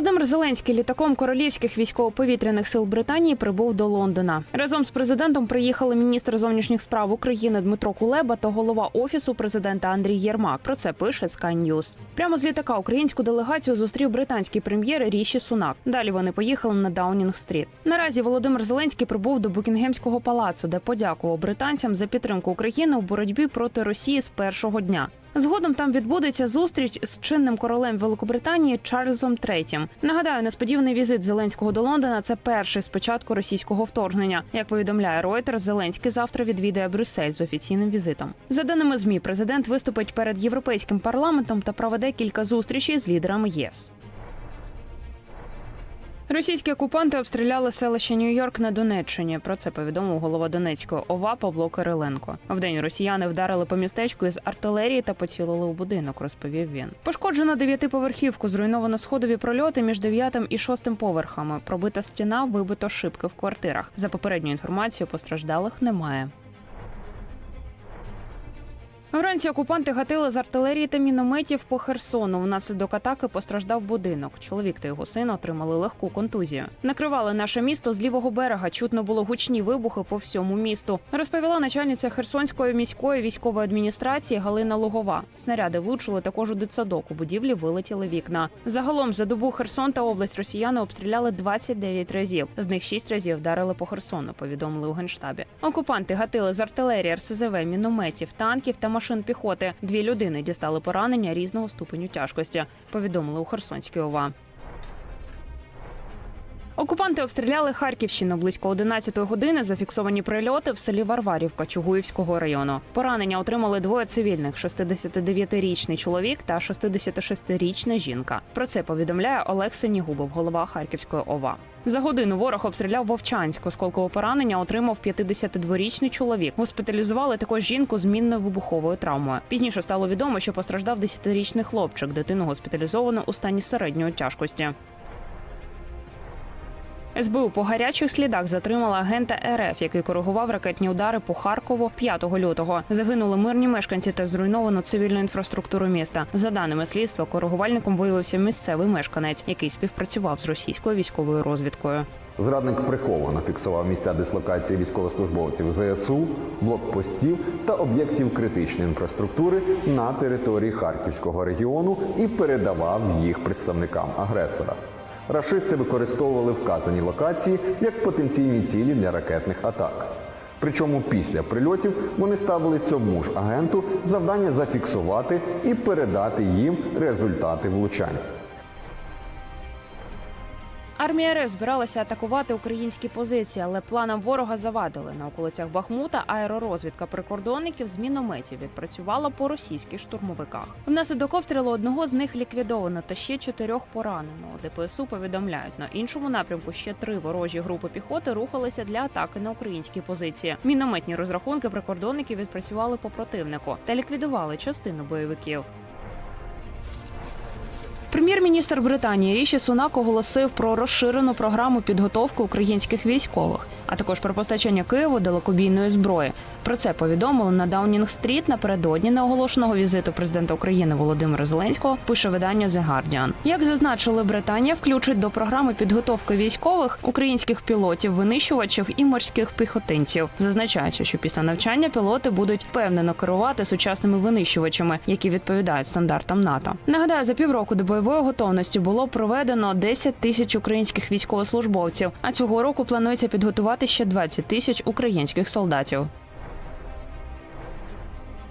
Володимир Зеленський літаком королівських військово-повітряних сил Британії прибув до Лондона. Разом з президентом приїхали міністр зовнішніх справ України Дмитро Кулеба та голова офісу президента Андрій Єрмак. Про це пише Sky News. Прямо з літака українську делегацію зустрів британський прем'єр Ріші Сунак. Далі вони поїхали на Даунінг-стріт. Наразі Володимир Зеленський прибув до Букінгемського палацу, де подякував британцям за підтримку України у боротьбі проти Росії з першого дня. Згодом там відбудеться зустріч з чинним королем Великобританії Чарльзом III. Нагадаю, несподіваний візит Зеленського до Лондона це перший з початку російського вторгнення. Як повідомляє Reuters, Зеленський завтра відвідає Брюссель з офіційним візитом. За даними змі, президент виступить перед європейським парламентом та проведе кілька зустрічей з лідерами ЄС. Російські окупанти обстріляли селище Нью-Йорк на Донеччині. Про це повідомив голова Донецької ОВА Павло Кириленко. Вдень росіяни вдарили по містечку із артилерії та поцілили у будинок. Розповів він. Пошкоджено дев'ятиповерхівку, зруйновано сходові прольоти між дев'ятим і шостим поверхами. Пробита стіна, вибито шибки в квартирах. За попередньою інформацією, постраждалих немає. Вранці окупанти гатили з артилерії та мінометів по Херсону. Внаслідок атаки постраждав будинок. Чоловік та його син отримали легку контузію. Накривали наше місто з лівого берега. Чутно було гучні вибухи по всьому місту. Розповіла начальниця Херсонської міської військової адміністрації Галина Лугова. Снаряди влучили також у дитсадок. У будівлі вилетіли вікна. Загалом за добу Херсон та область росіяни обстріляли 29 разів. З них 6 разів вдарили по Херсону. Повідомили у генштабі. Окупанти гатили з артилерії, РСЗВ, мінометів, танків та машин піхоти. Дві людини дістали поранення різного ступеню тяжкості. Повідомили у Херсонській ОВА. Окупанти обстріляли Харківщину близько 11 години. Зафіксовані прильоти в селі Варварівка Чугуївського району. Поранення отримали двоє цивільних: 69-річний чоловік та 66-річна жінка. Про це повідомляє Олег Сенігубов, голова Харківської ОВА. За годину ворог обстріляв Вовчанськ. Осколкове поранення отримав 52-річний чоловік. Госпіталізували також жінку з мінною вибуховою травмою. Пізніше стало відомо, що постраждав 10-річний хлопчик. Дитину госпіталізовано у стані середньої тяжкості. СБУ по гарячих слідах затримала агента РФ, який коригував ракетні удари по Харкову 5 лютого. Загинули мирні мешканці та зруйновано цивільну інфраструктуру міста. За даними слідства, коригувальником виявився місцевий мешканець, який співпрацював з російською військовою розвідкою. Зрадник приховано фіксував місця дислокації військовослужбовців ЗСУ, блокпостів та об'єктів критичної інфраструктури на території Харківського регіону і передавав їх представникам агресора. Рашисти використовували вказані локації як потенційні цілі для ракетних атак. Причому після прильотів вони ставили цьому ж агенту завдання зафіксувати і передати їм результати влучань. Армія РФ збиралася атакувати українські позиції, але планам ворога завадили. На околицях Бахмута аеророзвідка прикордонників з мінометів відпрацювала по російських штурмовиках. Внаслідок обстрілу одного з них ліквідовано та ще чотирьох поранено. ДПСУ повідомляють на іншому напрямку ще три ворожі групи піхоти рухалися для атаки на українські позиції. Мінометні розрахунки прикордонників відпрацювали по противнику та ліквідували частину бойовиків. Прем'єр-міністр Британії Ріші Сунак оголосив про розширену програму підготовки українських військових, а також про постачання Києву далекобійної зброї. Про це повідомили на Даунінг-стріт напередодні неоголошеного візиту президента України Володимира Зеленського. Пише видання The Guardian. Як зазначили, Британія включить до програми підготовки військових українських пілотів, винищувачів і морських піхотинців. Зазначається, що після навчання пілоти будуть впевнено керувати сучасними винищувачами, які відповідають стандартам НАТО. Нагадаю, за півроку до бойової готовності було проведено 10 тисяч українських військовослужбовців. А цього року планується підготувати ще 20 тисяч українських солдатів.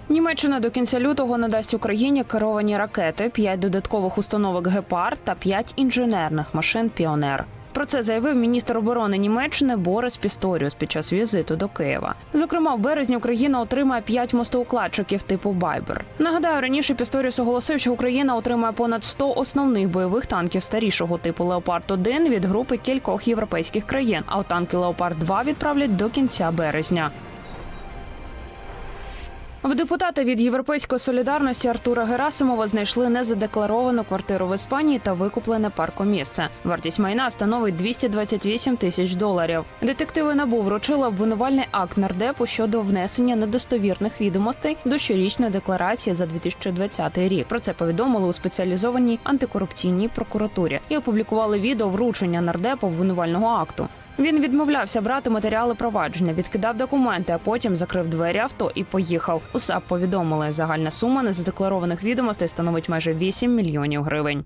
Німеччина до кінця лютого надасть Україні керовані ракети, 5 додаткових установок гепар та 5 інженерних машин Піонер. Про це заявив міністр оборони Німеччини Борис Пісторіус під час візиту до Києва. Зокрема, в березні Україна отримає 5 мостоукладчиків типу Байбер. Нагадаю, раніше Пісторіус оголосив, що Україна отримає понад 100 основних бойових танків старішого типу Леопард 1 від групи кількох європейських країн. А танки Леопард 2 відправлять до кінця березня. В депутата від Європейської солідарності Артура Герасимова знайшли незадекларовану квартиру в Іспанії та викуплене паркомісце. Вартість майна становить 228 тисяч доларів. Детективи НАБУ вручили обвинувальний акт нардепу щодо внесення недостовірних відомостей до щорічної декларації за 2020 рік. Про це повідомили у спеціалізованій антикорупційній прокуратурі і опублікували відео вручення нардепу обвинувального акту. Він відмовлявся брати матеріали провадження, відкидав документи, а потім закрив двері авто і поїхав. У САП повідомили, загальна сума незадекларованих відомостей становить майже 8 мільйонів гривень.